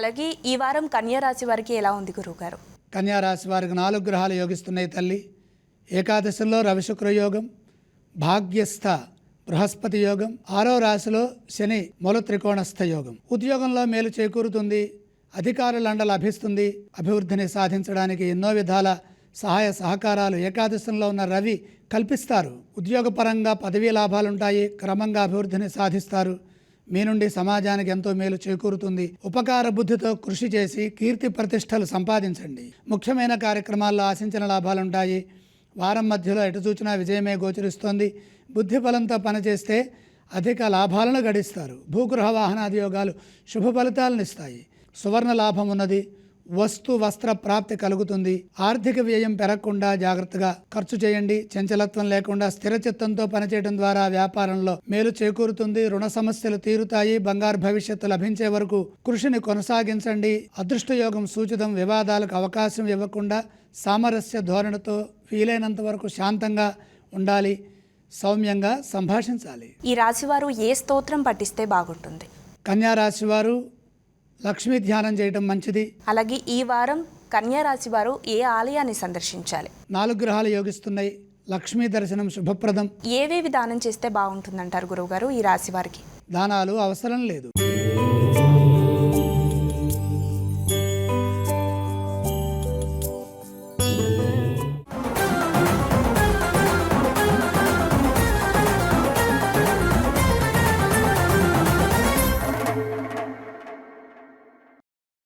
అలాగే ఈ వారం కన్యారాశి వారికి ఎలా ఉంది గురువుగారు? కన్యారాశి వారికి నాలుగు గ్రహాలు యోగిస్తున్నాయి తల్లి. ఏకాదశిలో రవిశుక్ర యోగం భాగ్యస్థ బృహస్పతి యోగం ఆరో రాశిలో శని మూల త్రికోణస్థ యోగం. ఉద్యోగంలో మేలు చేకూరుతుంది అధికారుల అండ లభిస్తుంది అభివృద్ధిని సాధించడానికి ఎన్నో విధాల సహాయ సహకారాలు ఏకాదశంలో ఉన్న రవి కల్పిస్తారు. ఉద్యోగపరంగా పదవీ లాభాలుంటాయి క్రమంగా అభివృద్ధిని సాధిస్తారు మీ నుండి సమాజానికి ఎంతో మేలు చేకూరుతుంది. ఉపకార బుద్ధితో కృషి చేసి కీర్తి ప్రతిష్టలు సంపాదించండి. ముఖ్యమైన కార్యక్రమాల్లో ఆశించిన లాభాలుంటాయి. వారం మధ్యలో ఎటు చూచినా విజయమే గోచరిస్తోంది. బుద్ధి బలంతో పనిచేస్తే అధిక లాభాలను గడిస్తారు. భూగృహ వాహనాది యోగాలు శుభ ఫలితాలను ఇస్తాయి. సువర్ణ లాభం ఉన్నది. వస్తు వస్త్ర ప్రాప్తి కలుగుతుంది. ఆర్థిక వ్యయం పెరగకుండా జాగ్రత్తగా ఖర్చు చేయండి. చంచలత్వం లేకుండా స్థిర చిత్తంతో పనిచేయడం ద్వారా వ్యాపారంలో మేలు చేకూరుతుంది. రుణ సమస్యలు తీరుతాయి. బంగారు భవిష్యత్తు లభించే వరకు కృషిని కొనసాగించండి. అదృష్ట యోగం సూచితం. వివాదాలకు అవకాశం ఇవ్వకుండా సామరస్య ధోరణితో వీలైనంత వరకు శాంతంగా ఉండాలి. సౌమ్యంగా సంభాషించాలి. ఈ రాశి వారు ఏ స్తోత్రం పఠిస్తే బాగుంటుంది? కన్యా రాశి వారు లక్ష్మీ ధ్యానం చేయటం మంచిది. అలాగే ఈ వారం కన్యా రాశి వారు ఏ ఆలయాన్ని సందర్శించాలి? నాలుగు గ్రహాలు యోగిస్తున్నాయి. లక్ష్మీ దర్శనం శుభప్రదం. ఏవేవి దానం చేస్తే బాగుంటుందంటారు గురువుగారు ఈ రాశి వారికి? దానాలు అవసరం లేదు.